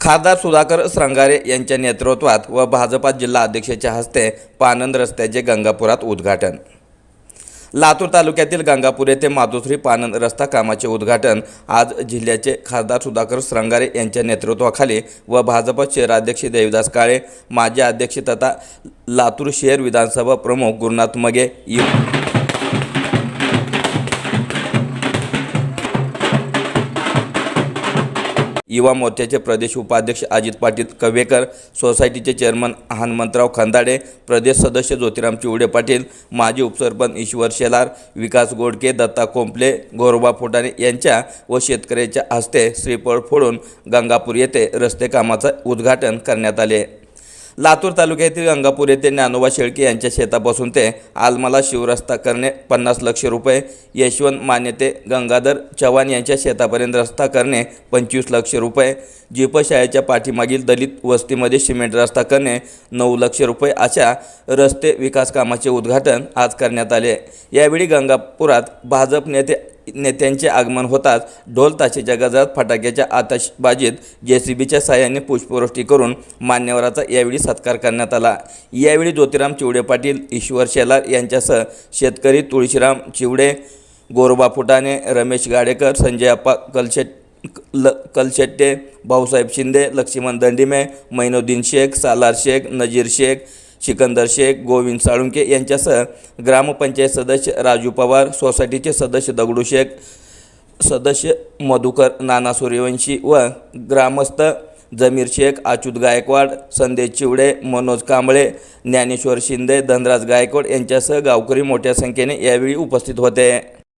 खासदार सुधाकर श्रंगारे यांच्या नेतृत्वात व भाजपा जिल्हा अध्यक्षाच्या हस्ते पानंद रस्त्याचे गंगापुरात उद्घाटन. लातूर तालुक्यातील गंगापूर येथे मातोश्री पानंद रस्ता कामाचे उद्घाटन. आज जिल्ह्याचे खासदार सुधाकर श्रंगारे यांच्या नेतृत्वाखाली व भाजप शहराध्यक्ष देवीदास काळे माजी अध्यक्ष तथा लातूर शहर विधानसभा प्रमुख गुरुनाथ मगे यु- युवा मोर्चाचे प्रदेश उपाध्यक्ष अजित पाटील कवेकर सोसायटीचे चेअरमन हनुमंतराव खंदाडे प्रदेश सदस्य ज्योतिराम चिवडे पाटील माजी उपसरपंच ईश्वर शेलार विकास गोडके दत्ता कोंपले गोरोबा फुटाणे यांच्या व शेतकऱ्याच्या हस्ते श्रीफळ फोडून गंगापूर येथे रस्ते कामाचं उद्घाटन करण्यात आले. लातूर तालुक्यातील गंगापूर येथे ज्ञानोबा शेळके यांच्या शेतापासून ते आलमाला शिवरस्ता करणे पन्नास लक्ष रुपये यशवंत मान्यते गंगाधर चव्हाण यांच्या शेतापर्यंत रस्ता करणे पंचवीस लक्ष रुपये जीपशाळेच्या पाठीमागील दलित वस्तीमध्ये सिमेंट रस्ता करणे नऊ लक्ष रुपये अशा रस्ते विकास कामाचे उद्घाटन आज करण्यात आले. यावेळी गंगापुरात भाजप नेते नेत्यांचे आगमन होताच ढोल ताशेच्या गजरात फटाक्याच्या आतषबाजीत जे सी बीच्या साह्याने पुष्पवृष्टी करून मान्यवराचा यावेळी सत्कार करण्यात आला. यावेळी ज्योतिराम चिवडे पाटील ईश्वर शेलार यांच्यासह शेतकरी तुळशीराम चिवडे गोरोबा फुटाणे रमेश गाडेकर संजय अप्पा कलशेट ल कलशेट्टे भाऊसाहेब शिंदे लक्ष्मण दंडिमे मैनुद्दीन शेख सालार शेख नजीर शेख सिकंदर शेख गोविंद साळुंके यांच्यासह ग्रामपंचायत सदस्य राजू पवार सोसायटीचे सदस्य दगडू शेख सदस्य मधुकर नाना सूर्यवंशी व ग्रामस्थ जमीर शेख अच्युत गायकवाड संदेश चिवडे मनोज कांबळे ज्ञानेश्वर शिंदे धनराज गायकवाड यांच्यासह गावकरी मोठ्या संख्येने यावेळी उपस्थित होते.